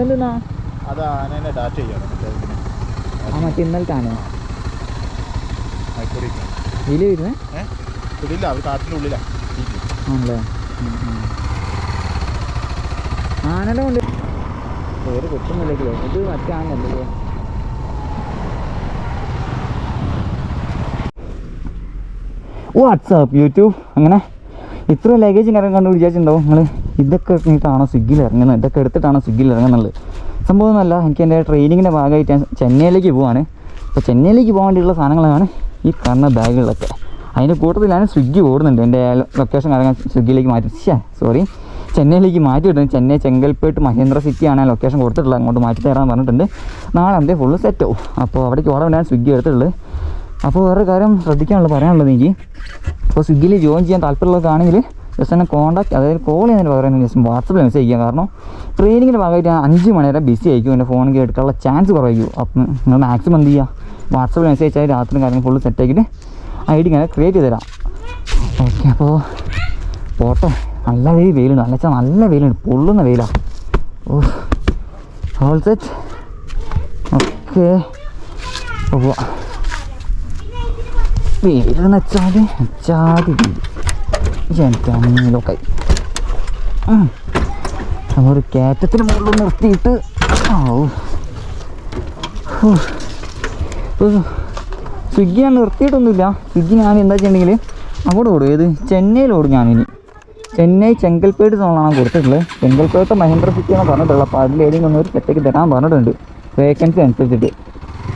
എന്തെന്നാ? അത് ആനേനെ ഡാറ്റ ചെയ്യണം. ആ മറ്റേ ഇന്നലത്തെ ആനയോ വരുന്നേ? ആണല്ലേ. ആനയുടെ കൊണ്ട് പേര് ഇത് മറ്റേ വാട്സാപ്പ് യൂട്യൂബ് അങ്ങനെ ഇത്ര ലഗേജ് ഇറങ്ങാൻ കണ്ടു വിചാരിച്ചിട്ടുണ്ടാവും നിങ്ങൾ ഇതൊക്കെ ഇറങ്ങിയിട്ടാണോ സ്വിഗ്ഗിയിൽ ഇറങ്ങുന്നത്? ഇതൊക്കെ എടുത്തിട്ടാണോ സ്വിഗ്ഗിയിൽ ഇറങ്ങുന്നത്? സംഭവം ഒന്നുമല്ല എനിക്ക് എന്റെ ട്രെയിനിങ്ങിന്റെ ഭാഗമായിട്ട് ഞാൻ ചെന്നൈയിലേക്ക് പോവാണ്. അപ്പോൾ ചെന്നൈയിലേക്ക് പോകാൻ വേണ്ടിയിട്ടുള്ള സാധനങ്ങളാണ് ഈ കാണുന്ന ബാഗുകളൊക്കെ. അതിന്റെ കൂട്ടത്തിലാണ് സ്വിഗ്ഗി ഓടുന്നുണ്ട്. എന്റെ ലൊക്കേഷൻ കാര്യങ്ങൾ സ്വിഗ്ഗിയിലേക്ക് മാറ്റി. ശ്ശേ സോറി ചെന്നൈയിലേക്ക് മാറ്റി വിടുന്നത് ചെന്നൈ ചെങ്കൽപ്പേട്ട് മഹേന്ദ്ര സിറ്റിയാണ് ആ ലൊക്കേഷൻ കൊടുത്തിട്ടുള്ളത്. അങ്ങോട്ട് മാറ്റി തരാൻ പറഞ്ഞിട്ടുണ്ട്. നാളെ എന്തേ ഫുള്ള് സെറ്റ് ആവും അപ്പോൾ അവിടേക്ക് ഓടാൻ ഞാൻ സ്വിഗ്ഗി എടുത്തിട്ടുള്ളത്. അപ്പോൾ വേറെ കാര്യം ശ്രദ്ധിക്കാനുള്ളത് പറയാനുള്ളത് എനിക്ക്. അപ്പോൾ സ്വിഗ്ഗിയിൽ ജോയിൻ ചെയ്യാൻ താല്പര്യമുള്ളവർക്കാണെങ്കിൽ ജസ്റ്റ് എന്നെ കോൺടാക്ട് അതായത് കോൾ ചെയ്യുന്നതിന് പകരം ജസ്റ്റ് വാട്സപ്പിൽ മെസ്സേജ് ചെയ്യാം കാരണം ട്രെയിനിങ്ങിന്റെ ഭാഗമായിട്ട് ഞാൻ അഞ്ച് മണി വരെ ബിസി ആയിരിക്കും. എന്റെ ഫോണിൽ എടുക്കാനുള്ള ചാൻസ് കുറവായിരിക്കും. അപ്പം നിങ്ങൾ മാക്സിമം എന്ത് ചെയ്യുക വാട്സപ്പിൽ മെസ്സേജ് അയച്ചാൽ രാത്രി കാര്യങ്ങൾ ഫുള്ള് സെറ്റാക്കിയിട്ട് ഐ ഡി ഇങ്ങനെ ക്രിയേറ്റ് ചെയ്ത് തരാം. ഓക്കെ അപ്പോൾ പോട്ടെ. നല്ല വെയിൽ വെയിലുണ്ട്. നല്ല നല്ല വെയിലുണ്ട്. പൊള്ളുന്ന വെയിലാണ് ഓ ഓൾ സെറ്റ് ഓക്കെ അപ്പോൾ വെയിലെന്ന് വെച്ചാൽ ചാടി വെയിൽ എന്റെ അമ്മയിലൊക്കെ നമ്മളൊരു കയറ്റത്തിന് മുകളിൽ നിർത്തിയിട്ട് സ്വിഗ്ഗി ഞാൻ നിർത്തിയിട്ടൊന്നുമില്ല. സ്വിഗ്ഗി ഞാൻ എന്താ ചെയ്യണമെങ്കിൽ അവിടെ ഓടും. ഏത്? ചെന്നൈയിൽ ഓടും ഞാനിനി. ചെന്നൈ ചെങ്കൽപ്പേട്ട് സോണാണ് കൊടുത്തിട്ടുള്ളത്. ചെങ്കൽപ്പേട്ട് മഹേന്ദ്ര സിറ്റി എന്ന് പറഞ്ഞിട്ടുള്ളത് അപ്പോൾ അതിൽ ഏതെങ്കിലും ഒന്ന് ഒരു സെറ്റേക്ക് തരാൻ പറഞ്ഞിട്ടുണ്ട്. വേക്കൻസി അനുസരിച്ചിട്ട്.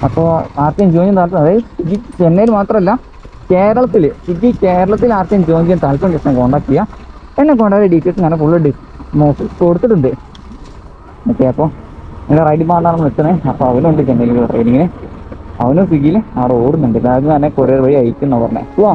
അപ്പോൾ ആർക്കും ജോയിൻ നടത്തുന്നത് അതായത് സ്വിഗ്ഗി ചെന്നൈയിൽ മാത്രമല്ല കേരളത്തിൽ സ്വിഗ്ഗി കേരളത്തിൽ ആർക്കും ജോയിൻ ചെയ്യാൻ താല്പര്യം ഞാൻ കോൺടാക്ട് ചെയ്യാം. എന്നെ കോൺടാക്ട് ഡീറ്റെയിൽസ് ഞാൻ ഫുള്ള് കൊടുത്തിട്ടുണ്ട്. ഓക്കെ അപ്പോൾ എന്റെ റൈഡ് പാർട്ടാണ് നിൽക്കുന്നത് അപ്പോൾ അവനുണ്ട് ചെന്നൈയിൽ ട്രെയിനിങ്ങിന് അവനും സ്വിഗ്ഗിയിൽ ആ ഓടുന്നുണ്ട്. അതായത് തന്നെ കൊറിയർ വഴി അയക്കുന്ന പറഞ്ഞേ പോവാ.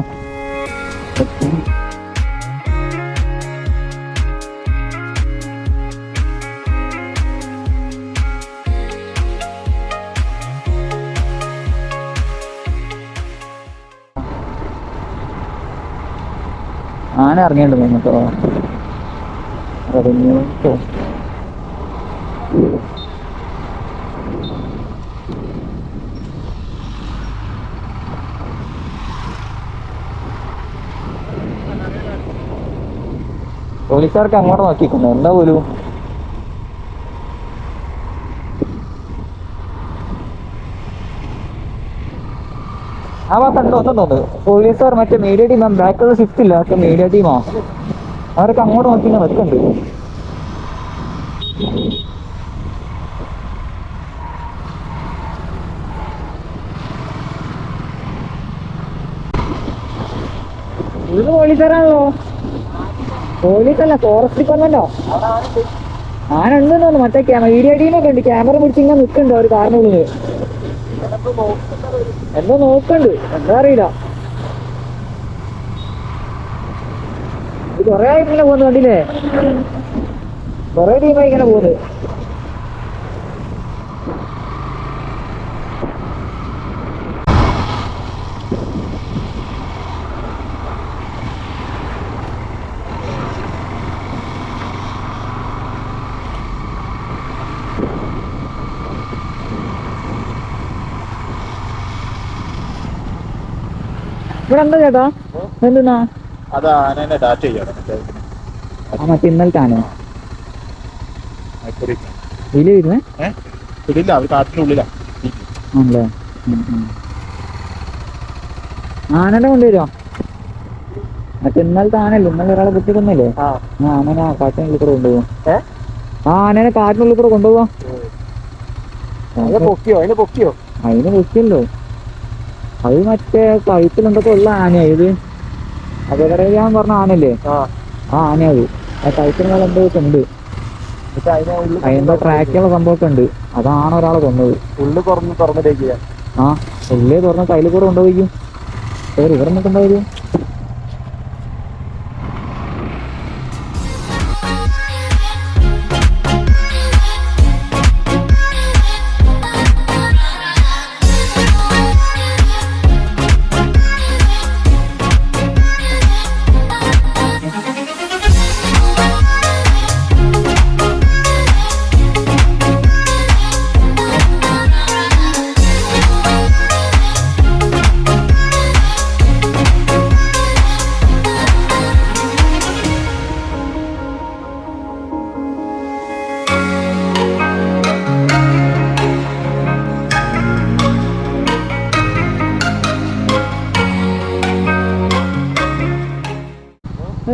ആന ഇറങ്ങിയിട്ടുണ്ട് കേട്ടോ. പോലീസുകാർക്ക് അങ്ങോട്ട് നോക്കിക്കുന്നു എന്താ പോലും? ആ ഭാഗത്തുണ്ട് ഒന്നുണ്ട് പോലീസുകാർ മറ്റേ മീഡിയ ടീം ബാക്ക് ഷിഫ്റ്റ് ഇല്ല മറ്റേ മീഡിയ ടീമോ അവരൊക്കെ അങ്ങോട്ട് നോക്കി ഇങ്ങനെ നിൽക്കുന്നുണ്ട്. ഇത് പോലീസുകാരാണല്ലോ. പോലീസല്ല ഫോറസ്റ്റ് ഡിപ്പാർട്ട്മെന്റോ ആന ഉണ്ടെന്ന് തോന്നുന്നു. മറ്റേ മീഡിയ ടീമൊക്കെ ഉണ്ട്. ക്യാമറ പിടിച്ച് ഇങ്ങനെ നിൽക്കുന്നുണ്ട്. അവർ കാറിനുള്ളിൽ എന്തോ നോക്കണ്ട്. എന്താ അറിയില്ല. കൊറേ ആയിട്ടില്ല പോകുന്നു കണ്ടില്ലേ കൊറേ ടീമായി ഇങ്ങനെ പോകുന്നത്. ഇവിടെ ചേട്ടാ? എന്തിനാ? അത് ആനേനെ ഡാറ്റ ചെയ്യണം ആ മറ്റേ ഇന്നലത്തെ ഇതിൽ വരുന്നേ? ഇതില്ല ആണല്ലേ? കൊണ്ടുവരുമോ മറ്റേ ഇന്നലത്തെ ആനല്ലേ ഇന്നലെ ഒരാളെ കുത്തിക്കൊന്നില്ലേ ആ. ആനനെ ആ കാട്ടിനുള്ളിൽ കൂടെ കൊണ്ടുപോകും ആ ആനനെ കാട്ടിനുള്ളിൽ കൂടെ കൊണ്ടുപോവാ? അതിനെ പൊക്കിയോ? അതിനെ പൊക്കിയോ? അതിന് വെച്ചല്ലോ അത് മറ്റേ കഴുത്തിലുണ്ടൊക്കെ ഉള്ള ആനയാ ഇത്. അപകടകരാൻ പറഞ്ഞ ആനല്ലേ ആ. ആ ആനയത് ആ കഴുത്തിന് മേലെ എന്തോ ഉണ്ട് അതിന്റെ ട്രാക്കുള്ള സംഭവമൊക്കെ ഉണ്ട്. അതാണ് ഒരാളെ കൊന്നത്. ഉള്ളു തുറന്ന് തുറന്നിട്ടേക്ക്. ആ ഉള്ളേ തുറന്ന് കയ്യിൽ കൂടെ കൊണ്ടുപോയിക്കും ഇവിടെ നിന്നിട്ട്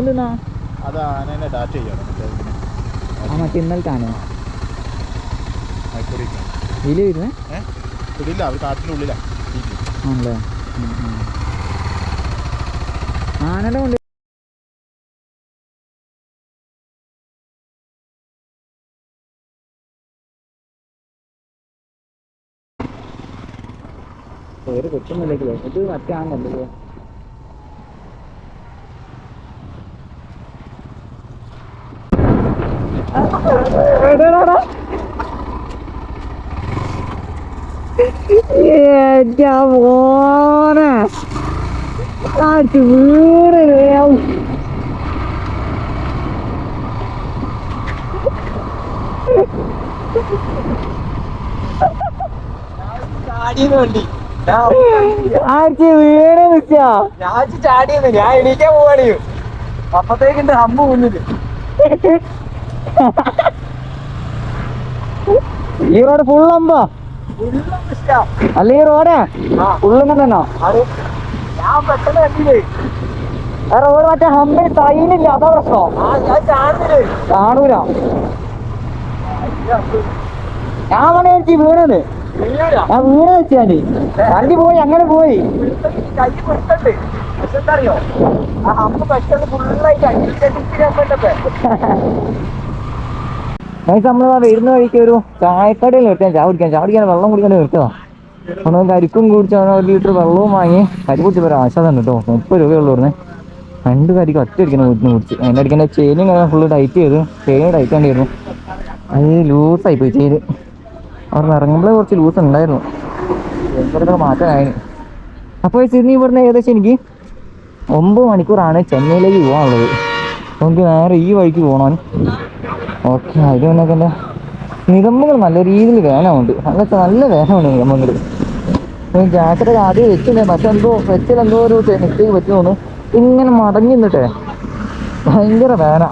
എന്തെന്നാ അത് ആനേനെ ഡാറ്റ ചെയ്യണം ആ മറ്റേ ഇന്നലത്തെ ആന. ഇതിൽ വരുന്നേ ഏ? ഇവിടില്ല അത് ഇല്ല. ആണല്ലേ. ആനയുടെ കൊണ്ട് പേര് കിട്ടുന്നില്ലെങ്കിലേ ഇത് മറ്റേ ആണല്ലേ എന്റെ മോനെ കാറ്റ് വീട് ആഴ്ച വീട് നിൽക്കാ. ഞാൻ ചാടിയത് ഞാൻ എണീക്കാൻ പോവാണ്. അപ്പത്തേക്കുണ്ട് അമ്മ മുന്നിൽ ഈ റോഡ് ഫുള്ളമ്പാ അല്ല ഈ റോഡ്? ഫുള്ളിങ്ങനെ തന്നെ ഞാൻ പെട്ടെന്ന് കണ്ടില്ലേ? ആ റോഡ് മറ്റേ ഹമ്പിൽ തൈലില്ല അതാ പ്രശ്നം. ആ കാണൂല. ഞാൻ വേണേ ചേച്ചി വീണത്. ഞാൻ വീണ വെച്ചാൽ. വണ്ടി പോയി അങ്ങനെ പോയി. ഗൈസ് നമ്മൾ വരുന്ന വഴിക്ക് ഒരു ചായക്കടയിൽ നിർത്തിയാൽ ചായ കുടിക്കാൻ ചായ കുടിക്കാൻ വെള്ളം കുടിക്കാൻ നിർത്തതാ നമ്മൾ കരിക്കും കുടിച്ച് ഒരു ലിറ്റർ വെള്ളവും വാങ്ങി കരി കുടിച്ച് ഒരു ആശ്വാസം കേട്ടോ. മുപ്പത് രൂപയുള്ളൂ പറഞ്ഞേ രണ്ട് കരിക്ക് ഒറ്റ അടിക്കണം വീട്ടിന് കുടിച്ച്. അതിന്റെ അടിക്കുന്ന ചെയിനും കാര്യം ഫുള്ള് ടൈറ്റ് ചെയ്തു ചെയിൻ ടൈറ്റ് ആണ്ടിരുന്നു അത് ലൂസായി പോയി ചെയിൻ അവിടെ നിന്ന് ഇറങ്ങുമ്പോഴേ കുറച്ച് ലൂസ് ഉണ്ടായിരുന്നു. എന്തൊക്കെ മാറ്റമായിരുന്നു അപ്പോൾ സിഡ്നി ഇവിടുന്ന് ഏകദേശം എനിക്ക് ഒമ്പത് മണിക്കൂറാണ് ചെന്നൈയിലേക്ക് പോകാനുള്ളത്. നമുക്ക് നേരെ ഈ വഴിക്ക് പോകണം ഓക്കെ അതിൽ വന്നൊക്കെ എന്റെ നിറമ്പുകൾ നല്ല രീതിയിൽ വേനമുണ്ട്. നല്ല നല്ല വേനമുണ്ട് നിറമ്പുകൾ ജാക്കറ്റ് ആദ്യം വെച്ചിട്ടുണ്ട്. പക്ഷെ എന്തോ വെച്ചിൽ എന്തോ ഒരു മിസ്റ്റേക്ക് പറ്റി തോന്നുന്നു. ഇങ്ങനെ മടങ്ങി നിന്നിട്ടേ. ഭയങ്കര വേന.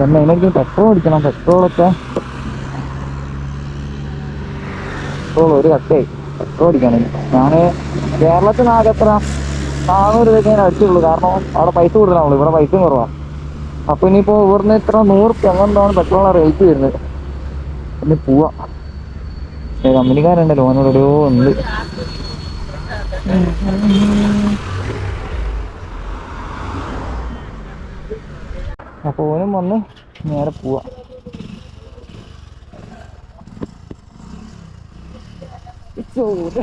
തന്നെ എനിക്ക് പെട്രോൾ അടിക്കണം. പെട്രോളൊക്കെ പെട്രോൾ ഒരു കട്ടയായി. പെട്രോൾ അടിക്കണം. ഞാൻ കേരളത്തിൽ ആകെ എത്ര നാനൂറ് രൂപയ്ക്ക് ഞാൻ അടിച്ചുള്ളൂ. കാരണം അവിടെ പൈസ കൂടുതലാണുള്ളൂ ഇവിടെ പൈസയും കുറവാണ് അപ്പൊ ഇനിയിപ്പോ ഇവിടുന്ന് ഇത്ര നൂറ് റുപ്യ അങ്ങനെന്താണ് പെട്രോൾ റേറ്റ് വരുന്നത്? ഇനി പോവാ. കമ്പനിക്കാരുണ്ടല്ലോ ഓനോടൊരു ഉണ്ട്. അപ്പൊ ഓനും വന്ന് നേരെ പോവാ. ചോറ്.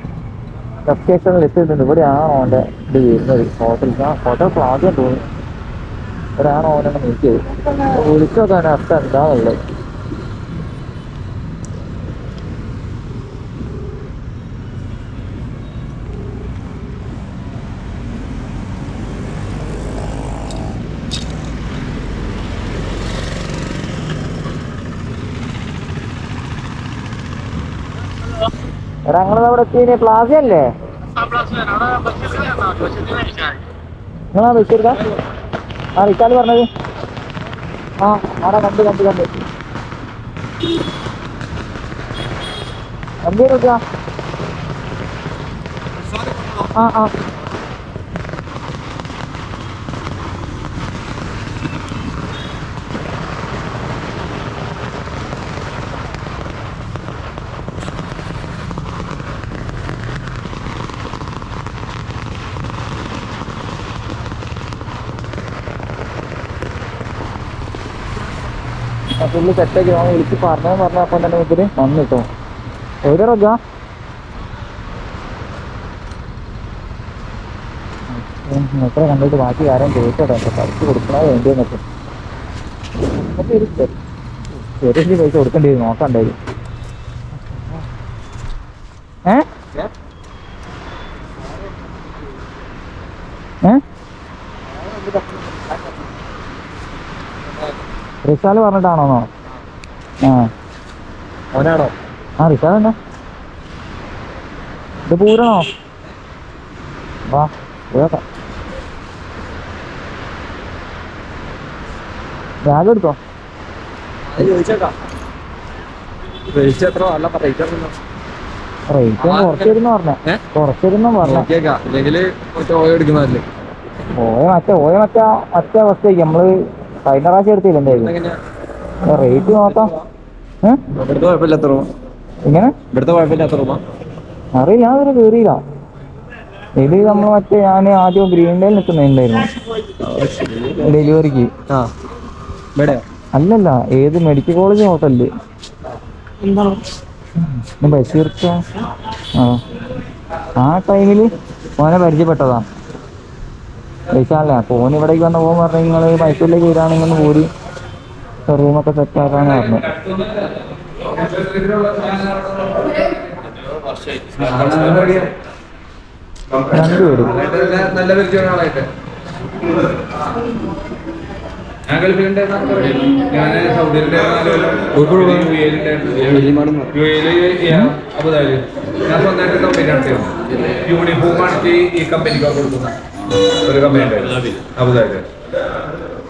ലൊക്കേഷനിൽ എത്തിയിട്ടുണ്ട് ഇവിടെയാണോ അവന്റെ ഇത് വരുന്നത്? ഹോട്ടൽ ആ ഹോട്ടൽ ആദ്യം തോന്നി. ഇവിടെയാണോ അവനെ നീക്കിയത് വിളിച്ചു നോക്കാൻ അർത്ഥം എന്താണുള്ളത് എടാ അവിടെ പ്ലാസ അല്ലേ? നിങ്ങളാ ബഷീർക്ക ആ റിക്കാൽ പറഞ്ഞത്. ആ ആടാ കണ്ട് കണ്ട് കണ്ട്. എടുക്കുക ആ ആ. ഫുള്ള് സെറ്റാക്കി നമ്മൾ വിളിച്ച് പറഞ്ഞു പറഞ്ഞ അപ്പം തന്നെ ഇവർ വന്നു കേട്ടോ എവിടെ റോജ? എത്ര കണ്ടിട്ട് ബാക്കി കാര്യം ചോദിച്ചോട്ടെ. പഠിച്ചു കൊടുക്കണോ വേണ്ടിയെന്നൊക്കെ. വന്നിട്ട് ചെറിയ പൈസ കൊടുക്കേണ്ടി വരും നോക്കണ്ടേ ഏ ഏ റിസാൽ പറഞ്ഞിട്ടാണോ ആ. അവനാണോ? ആ റിസാൽ തന്നെ. ഇത് പൂരണോ? വാ പോയേക്കാം. ബാഗ് എടുത്തോ? റേറ്റ് കുറച്ചിരുന്നു പറഞ്ഞേ? കുറച്ചിരുന്നു പറഞ്ഞേ. ഓയോ മറ്റേ ഓയ മറ്റേ മറ്റേ അവസ്ഥയ്ക്ക് നമ്മൾ കഴിഞ്ഞ പ്രാവശ്യം എടുത്തില്ല എന്തായാലും? റേറ്റ് നോക്കാം. ഇങ്ങനെ അറിയില്ല ഇതുവരെ കയറിയില്ല ഇത് നമ്മൾ മറ്റേ ഞാൻ ആദ്യം ഗ്രീൻ ഡേയിൽ നിൽക്കുന്നുണ്ടായിരുന്നു. ഡെലിവറിക്ക്. ആ ഇവിടെ അല്ലല്ല ഏത് മെഡിക്കൽ കോളേജ് ഹോട്ടലിൽ ബസ് ബഷീർക്ക ആ. ടൈമിൽ മോനെ ഓനെ പരിചയപ്പെട്ടതാ. വിശാലേ ഫോൺ ഓൻ ഇവിടേക്ക് വന്ന പോകാൻ പറഞ്ഞു നിങ്ങൾ മൈസൂരിലേക്ക് വരികയാണെങ്കിൽ ഒന്ന് കൂടി റൂമൊക്കെ സെറ്റ് ആക്കാന്ന് പറഞ്ഞു. രണ്ടുപേരും. പരിചയമുള്ള ആളായിട്ട് ഞാൻ ഗൾഫിലുണ്ടായിരുന്നു ഞാൻ സൗദിയിലുണ്ടായിരുന്നു അബുദാബി ഞാൻ സ്വന്തമായിട്ട് കമ്പനി നടത്തിയിരുന്നു യൂണിഫോം അടിച്ച് ഈ കമ്പനിക്ക് കൊടുക്കുന്ന ഒരു കമ്പനി ഉണ്ടായിരുന്നു അബുദാബി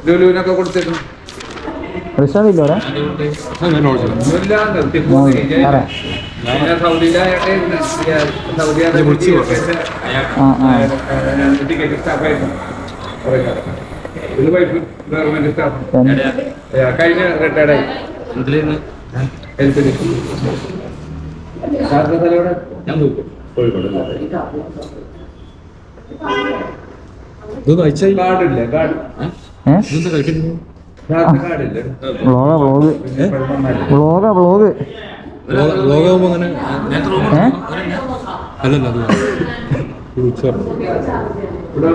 ലുലുവിനൊക്കെ കൊടുത്തിരുന്നു. പിന്നെ സൗദിയിലായിട്ട് സൗദി ടിക്കറ്റ് സ്റ്റാഫായിരുന്നു ഇത് വൈഫ് ഗവൺമെന്റ് സ്റ്റാഫ്. കഴിഞ്ഞ റിട്ടയർഡായി. ഹെൽത്തിന് സാറിന്റെ സ്ഥലം എവിടെ? കാർഡില്ല കാർഡ്? കാർഡില്ല? വ്ളോഗാ വ്ളോഗ്. വ്ളോഗാ വ്ളോഗ്. ലോകമാകുമ്പോ അങ്ങനെ അല്ലല്ല ഇവിടെ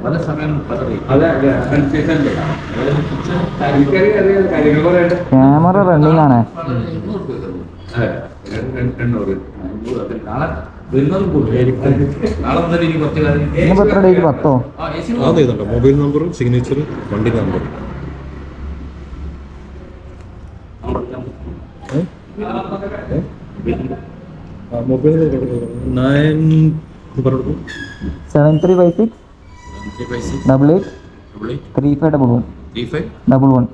റൂമിന്റെ സമയം ക്യാമറ റണ്ണിങ് ആണ് പത്തോ മൊബൈൽ നമ്പർ സിഗ്നേച്ചർ വണ്ടി number mobile nine seven three five six? Double eight three five double one double one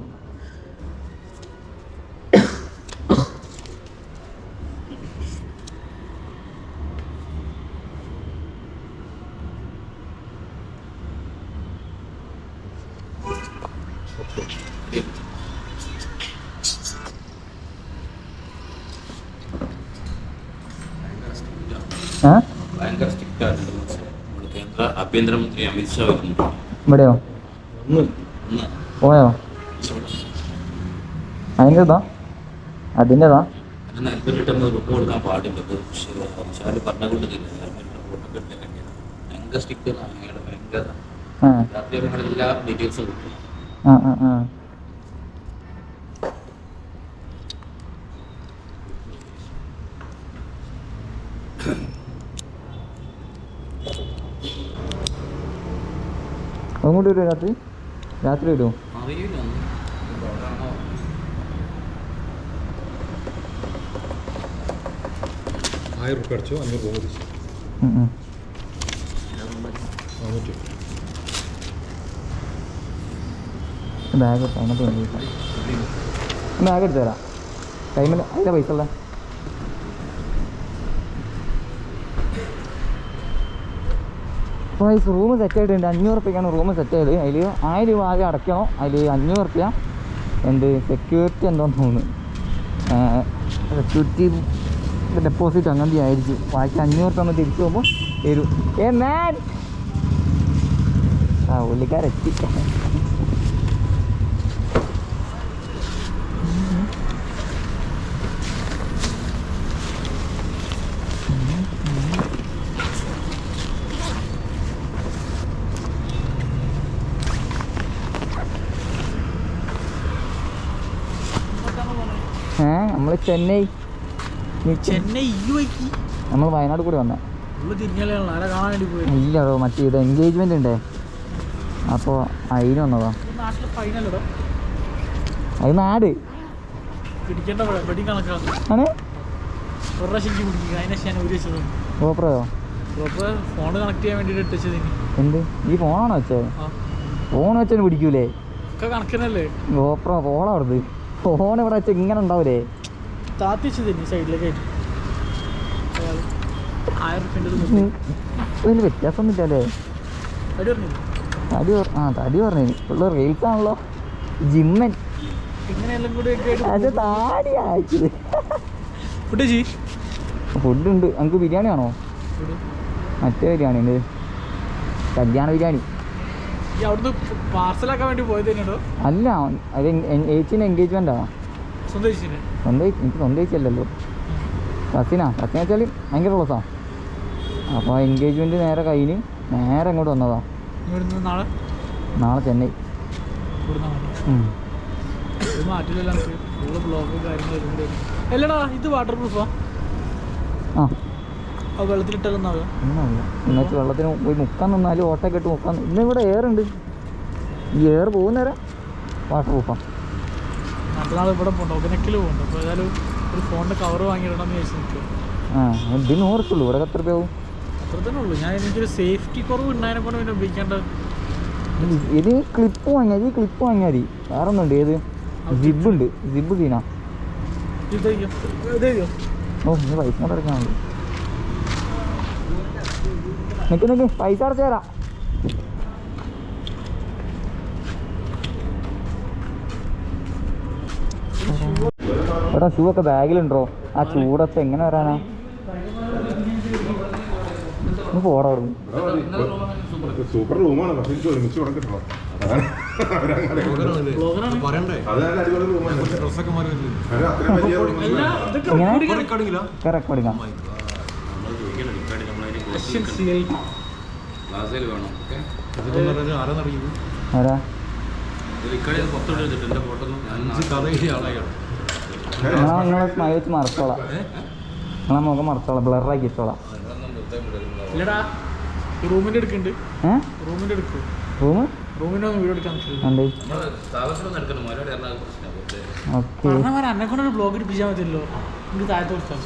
ഏ ഭയങ്കര സ്ട്രിക്റ്റ് ആയിട്ടുണ്ട് നമ്മുടെ കേന്ദ്ര ആഭ്യന്തരമന്ത്രി അമിത്ഷാ വരുന്നുണ്ട്. ഇവിടെയോ? പോയോ? അതിന്റെതാ. അതിന്റെതാ. കൊടുക്കാൻ പാടില്ല. ഭയങ്കര സ്ട്രിക്റ്റ് ഭയങ്കര എല്ലാ ഡീറ്റെയിൽസും കിട്ടും. ആ ആ ആ. അങ്ങോട്ട് വരുമോ രാത്രി. രാത്രി വരുമോ ആയിരം റുപ്യ അടിച്ചു അഞ്ഞൂറ് രൂപ തിരിച്ചു. നാനൂറ്റി ബാഗ് അതിനകത്ത് വേണ്ടി ബാഗ് എടുത്തു തരാം. ടൈമിൽ അതിന്റെ പൈസ ഉള്ള പൈസ റൂം സെറ്റ് ആയിട്ടുണ്ട് അഞ്ഞൂറ് റുപ്യക്കാണ് റൂം സെറ്റ് ചെയ്ത് അതിൽ ആയിരം രൂപ ആദ്യം അടയ്ക്കണം. അതിൽ അഞ്ഞൂറ് റുപ്യ എന്ത്? സെക്യൂരിറ്റി എന്തോന്ന് തോന്നുന്നു. സെക്യൂരിറ്റി ഡെപ്പോസിറ്റ് അങ്ങനെ ആയിരിക്കും. ബാക്കി അഞ്ഞൂറ് റുപ്യ നമ്മൾ തിരിച്ചു പോകുമ്പോൾ തരും. ഏ മാൻ! ആ പുള്ളിക്കാരെത്തി നമ്മൾ ചെന്നൈ. ചെന്നൈ നമ്മൾ വയനാട് കൂടി വന്നേ. ഇല്ല മറ്റേ ഇത് എൻഗേജ്മെന്റ് ഉണ്ടേ. അപ്പോൾ അതിന് വന്നതാ. അത് നാട്. എന്ത്? ഈ ഫോണാണോ വെച്ചേ? ഫോൺ വെച്ചാൽ പിടിക്കൂലേ? ഒക്കെ കണക്കിനല്ലേ? ഗോപ്രോ ഫോണാ ഫോൺ ഇവിടെ ഇങ്ങനെ ഉണ്ടാവൂലേ? താത്തി തന്നെ സൈഡിലേക്ക് ആയിട്ട്. അടി പറഞ്ഞു തടി ആ തടി പറഞ്ഞു പിള്ളേർ റീൽസ് ആണല്ലോ ജിമ്മൻ അത് താടി ഫുഡ് ഉണ്ട് നമുക്ക് ബിരിയാണി ആണോ മറ്റേ ബിരിയാണി. ഉണ്ട് കല്യാണ ബിരിയാണി അല്ല അത് ഏച്ചിന്റെ എൻഗേജ്മെന്റാ സ്വന്തം എനിക്ക് സ്വന്തം ചേച്ചിയല്ലല്ലോ. കസിനാ. കസിൻ വെച്ചാൽ ഭയങ്കര ക്ലോസാ അപ്പോൾ എൻഗേജ്മെന്റ് നേരെ കഴിഞ്ഞ് നേരെ അങ്ങോട്ട് വന്നതാ. നാളെ? ചെന്നൈ. അല്ലടാ ഇത് വാട്ടർ പ്രൂഫാ ആ. എന്നുവെച്ച് വെള്ളത്തിന് പോയി മുക്കാൻ നിന്നാലും ഓട്ടൊക്കെ ഇട്ട് മുക്കാൻ ഇന്ന് ഇവിടെ എയർ ഉണ്ട്. ഈ എയർ പോകുന്നേരം വാട്ടർ പ്രൂഫാ മറ്റന്നാൾ ഇവിടെ പോകണ്ട ഒകനക്കിൽ പോകണ്ട അപ്പോൾ ഏതായാലും ഒരു ഫോണിന്റെ കവർ വാങ്ങിയിടണം എന്ന് ചോദിച്ചു നിൽക്കുക ആ ഇതിന് ഓർക്കുള്ളൂ ഇവിടെ എത്ര രൂപ ആവും അത്ര തന്നെ ഉള്ളൂ. ഞാൻ എനിക്കൊരു സേഫ്റ്റി കുറവ് ഉണ്ടായതിനെ കൊണ്ട് പിന്നെ ഉപയോഗിക്കേണ്ട. ഇത് ക്ലിപ്പ് വാങ്ങിയാൽ ഈ ക്ലിപ്പ് വാങ്ങിയാൽ മതി. വേറെ ഒന്നുണ്ട് ഏത് സിബ് ഉണ്ട്. സിബ് സീനാ ഇത് ഇതയ്യോ ഓ ഇന്ന് പൈസ കൊണ്ട് നിൽക്ക് നിൽക്ക് പൈസ അടച്ചു തരാം. എടാ ഷൂ ഒക്കെ ബാഗിലുണ്ടോ? ആ ചൂടത്ത് എങ്ങനെ വരാനാ? പോടാ സൂപ്പർ റൂമാണ് പക്ഷെ എനിക്ക് ഒരുമിച്ച് ആരാന്നറിയുന്നത് ആരാ? ആളായാണ് നിങ്ങളെ സ്മൈൽ വെച്ച് മറച്ചോളാം. നിങ്ങളെ മുഖം മറച്ചോളാം ബ്ലറാക്കി ഇട്ടോളാം ഇല്ലടാ റൂമിന്റെ എടുക്കുന്നുണ്ട് റൂമിന്റെ എടുക്കും റൂം റൂമിന്റെ വീഡിയോ എടുക്കാൻ എന്നെ കൊണ്ടൊരു ബ്ലോഗ് എടുപ്പിച്ചാൽ മതിയല്ലോ. എനിക്ക് താഴത്തെ കൊടുത്താൽ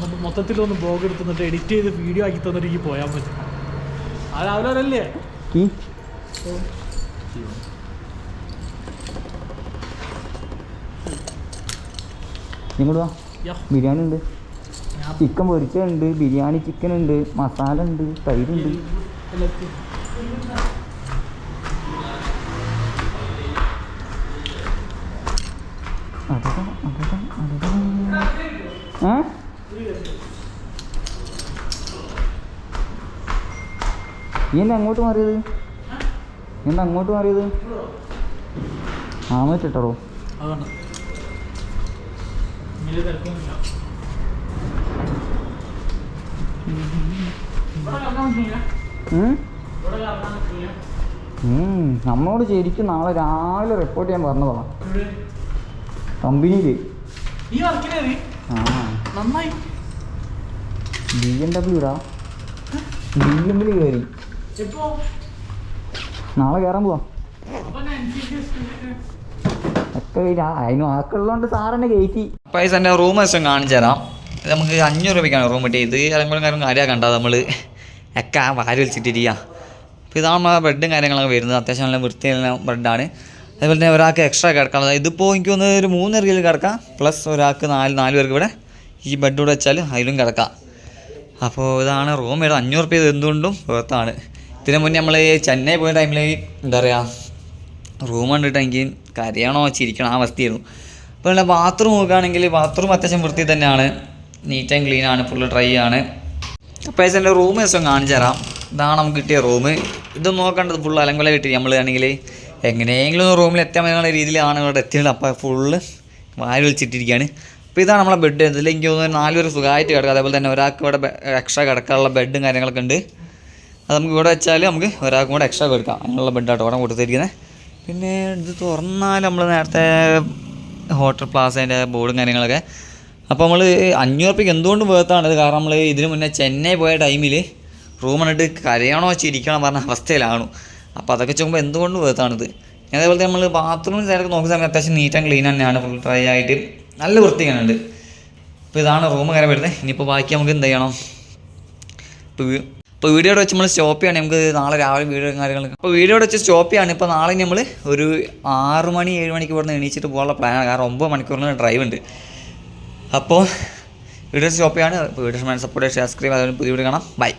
നമുക്ക് മൊത്തത്തിലൊന്ന് ബ്ലോഗ് എടുത്തിട്ട് എഡിറ്റ് ചെയ്ത് വീഡിയോ ആക്കി തന്നിട്ട് എനിക്ക് പോയാൽ മതി. ആ രാവിലെ ഇങ്ങോട്ട് വാ. ബിരിയാണി ഉണ്ട് ചിക്കൻ പൊരിച്ചുണ്ട് ബിരിയാണി ചിക്കൻ ഉണ്ട് മസാല ഉണ്ട് തൈരുണ്ട്. ഏ? നീ എന്താ അങ്ങോട്ട് മാറിയത്? എന്താ അങ്ങോട്ട് മാറിയത്? ആമറ്റിട്ടോ അതാണ്. വലിയ തിരക്കൊന്നുമില്ല നമ്മളോട് ശരിക്കും നാളെ രാവിലെ റിപ്പോർട്ട് ചെയ്യാൻ പറഞ്ഞതാണ് ഇവിടെ കമ്പനിയിൽ ബി എം ഡബ്ല്യൂടാ ബി എമ്മിൽ കയറി. നാളെ കയറാൻ പോവാം. ഒക്കെ അതിന് ആക്കുള്ളതുകൊണ്ട് സാറിനെ കയറ്റി പൈസ എന്റെ റൂം ദിവസം കാണിച്ചു തരാം. ഇത് നമുക്ക് അഞ്ഞൂറ് രൂപയ്ക്കാണ് റൂം കിട്ടിയത്. ഇത് കാര്യം കാര്യമാണ് കണ്ടത് നമ്മൾ ഒക്കെ വാരി വലിച്ചിട്ടിരിക്കുക അപ്പോൾ ഇതാണ് നമ്മളെ ബ്രെഡും കാര്യങ്ങളൊക്കെ വരുന്നത്. അത്യാവശ്യം നല്ല വൃത്തിയുള്ള ബ്രെഡാണ് അതുപോലെ തന്നെ ഒരാൾക്ക് എക്സ്ട്രാ കിടക്കാനുള്ളത് ഇതിപ്പോൾ എനിക്ക് ഒന്ന് ഒരു മൂന്ന് പേർക്ക് കിടക്കാം. പ്ലസ് ഒരാൾക്ക് നാല് നാല് പേർക്ക് ഇവിടെ ഈ ബെഡ് കൂടെ വെച്ചാൽ അതിലും കിടക്കാം. അപ്പോൾ ഇതാണ് റൂം ഇവിടെ അഞ്ഞൂറ് റുപ്യ എന്തുകൊണ്ടും പുറത്താണ് ഇതിനു മുന്നേ നമ്മൾ ചെന്നൈ പോയ ടൈമിൽ എന്താ പറയുക റൂം കണ്ടിട്ട് എനിക്ക് കരയണോ ആ അവസ്ഥയായിരുന്നു. പിന്നെ ബാത്റൂം നോക്കുകയാണെങ്കിൽ ബാത്റൂം അത്യാവശ്യം വൃത്തി തന്നെയാണ്. നീറ്റ് ആൻഡ് ക്ലീൻ ആണ് ഫുള്ള് ഡ്രൈ ആണ്. അപ്പോൾ എന്റെ റൂം ദിവസം കാണിച്ചു തരാം. ഇതാണ് നമുക്ക് കിട്ടിയ റൂം ഇത് നോക്കേണ്ടത് ഫുള്ള് അലങ്കുല കിട്ടി. നമ്മൾ ആണെങ്കിൽ എങ്ങനെയെങ്കിലും റൂമിൽ എത്താൻ പറ്റുന്ന രീതിയിലാണ് ഇവിടെ എത്തിയത്. അപ്പോൾ ഫുള്ള് വാരി വിളിച്ചിട്ടിരിക്കുകയാണ് അപ്പോൾ ഇതാണ് നമ്മളെ ബെഡ് ഇതിൽ എനിക്ക് തോന്നുന്നു നാല് പേര് സുഖമായിട്ട് കിടക്കുക. അതേപോലെ തന്നെ ഒരാൾക്ക് ഇവിടെ എക്സ്ട്രാ കിടക്കാനുള്ള ബെഡും കാര്യങ്ങളൊക്കെ ഉണ്ട്. അത് നമുക്ക് ഇവിടെ വെച്ചാൽ നമുക്ക് ഒരാൾക്കും കൂടെ എക്സ്ട്രാ കൊടുക്കാം. അതിനുള്ള ബെഡാട്ടോ ഇവിടെ കൊടുത്തിരിക്കുന്നത് പിന്നെ ഇത് തുറന്നാൽ നമ്മൾ നേരത്തെ ഹോട്ടൽ പ്ലാസേന്റെ ബോർഡും കാര്യങ്ങളൊക്കെ. അപ്പോൾ നമ്മൾ അഞ്ഞൂറ് റുപ്യക്ക് എന്തുകൊണ്ട് വേർത്താണത് കാരണം നമ്മൾ ഇതിന് മുന്നേ ചെന്നൈ പോയ ടൈമിൽ റൂം കണ്ടിട്ട് കരയണോ ചിരിക്കണോ പറഞ്ഞ അവസ്ഥയിലാണ്. അപ്പോൾ അതൊക്കെ ചോക്കുമ്പോൾ എന്തുകൊണ്ട് വേർത്താണിത് അതേപോലെ നമ്മൾ ബാത്റൂമിൽ സൈഡൊക്കെ നോക്കുന്ന സമയത്ത് അത്യാവശ്യം നീറ്റ് ആൻഡ് ക്ലീൻ തന്നെയാണ്. ഫുൾ ഡ്രൈ ആയിട്ട് നല്ല വൃത്തിയാണുണ്ട് അപ്പോൾ ഇതാണ് റൂം കയറി വരുന്നത്. ഇനിയിപ്പോൾ ബാക്കി നമുക്ക് എന്ത് ചെയ്യണം? ഇപ്പോൾ ഇപ്പോൾ വീഡിയോ വെച്ച് നമ്മൾ സ്റ്റോപ്പ് ചെയ്യണം. നമുക്ക് നാളെ രാവിലെ വീഡിയോ കാര്യങ്ങളൊക്കെ. അപ്പോൾ വീഡിയോ വെച്ച് സ്റ്റോപ്പ് ചെയ്യാണ്. ഇപ്പോൾ നാളെ നമ്മൾ ഒരു ആറ് മണി ഏഴ് മണിക്ക് ഇവിടുന്ന് എണീച്ചിട്ട് പോകാനുള്ള പ്ലാനാണ് കാരണം ഒമ്പത് മണിക്കൂറിന് ഡ്രൈവ് ഉണ്ട്. അപ്പോൾ വീഡിയോ സ്റ്റോപ്പ് ചെയ്യാണ്. വീഡിയോ സപ്പോർട്ട് സബ്സ്ക്രൈബ് അതുപോലെ പുതിയ വീഡിയോ കാണാം. ബൈ